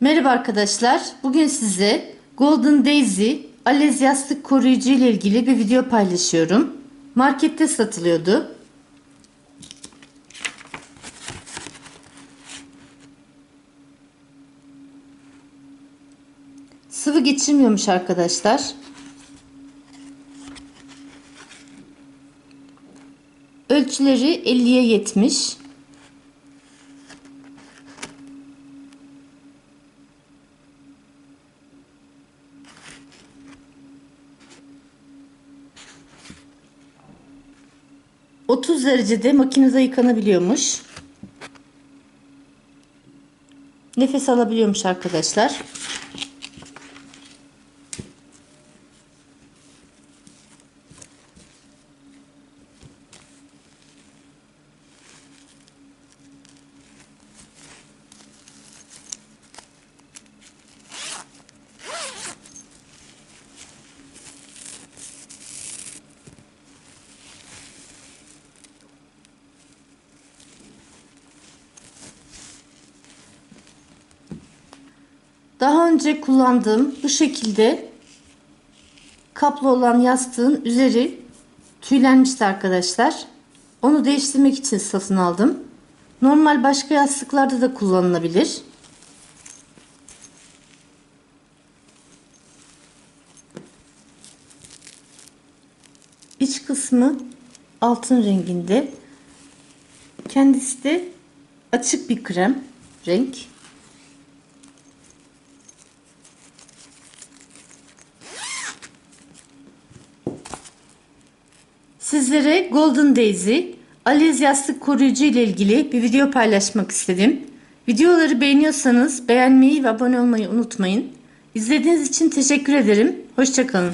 Merhaba arkadaşlar. Bugün size Golden Daisy alez yastık koruyucu ile ilgili bir video paylaşıyorum. Markette satılıyordu. Sıvı geçirmiyormuş arkadaşlar. Ölçüleri 50'ye 70. ...30 derecede makinede yıkanabiliyormuş. Nefes alabiliyormuş arkadaşlar. Daha önce kullandığım bu şekilde kaplı olan yastığın üzeri tüylenmişti arkadaşlar. Onu değiştirmek için satın aldım. Normal başka yastıklarda da kullanılabilir. İç kısmı altın renginde. Kendisi de açık bir krem renk. Sizlere Golden Daisy Aliz yastık koruyucu ile ilgili bir video paylaşmak istedim. Videoları beğeniyorsanız beğenmeyi ve abone olmayı unutmayın. İzlediğiniz için teşekkür ederim. Hoşçakalın.